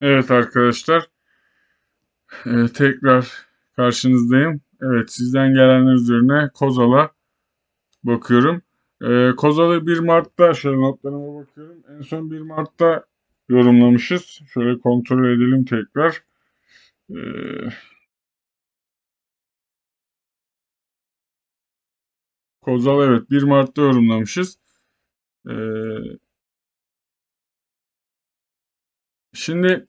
Evet arkadaşlar. Ee, tekrar karşınızdayım. Evet sizden gelenler üzerine Kozal'a bakıyorum. Ee, Kozal'ı 1 Mart'ta şöyle notlarıma bakıyorum. En son 1 Mart'ta yorumlamışız. Şöyle kontrol edelim tekrar. Ee, Kozal evet 1 Mart'ta yorumlamışız. Ee, şimdi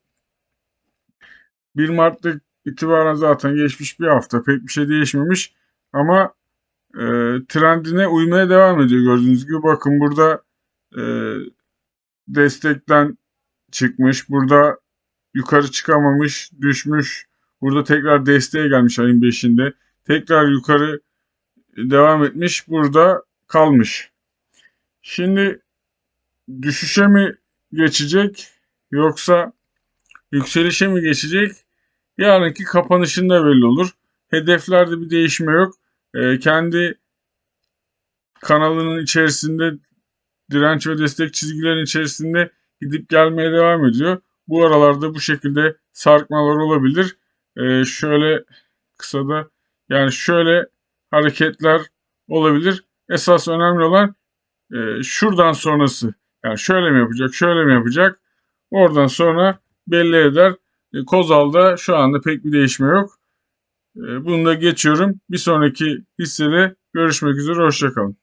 1 Mart'ta itibaren zaten geçmiş bir hafta pek bir şey değişmemiş ama e, trendine uymaya devam ediyor gördüğünüz gibi. Bakın burada e, destekten çıkmış. Burada yukarı çıkamamış, düşmüş. Burada tekrar desteğe gelmiş ayın 5'inde. Tekrar yukarı devam etmiş. Burada kalmış. Şimdi düşüşe mi geçecek yoksa yükselişe mi geçecek? Yarınki kapanışında belli olur. Hedeflerde bir değişme yok. Ee, kendi kanalının içerisinde direnç ve destek çizgilerin içerisinde gidip gelmeye devam ediyor. Bu aralarda bu şekilde sarkmalar olabilir. Ee, şöyle kısa da yani şöyle hareketler olabilir. Esas önemli olan e, şuradan sonrası. Yani şöyle mi yapacak, şöyle mi yapacak? Oradan sonra belli eder. E, Kozal'da şu anda pek bir değişme yok. E, bunu da geçiyorum. Bir sonraki hissede görüşmek üzere. Hoşçakalın.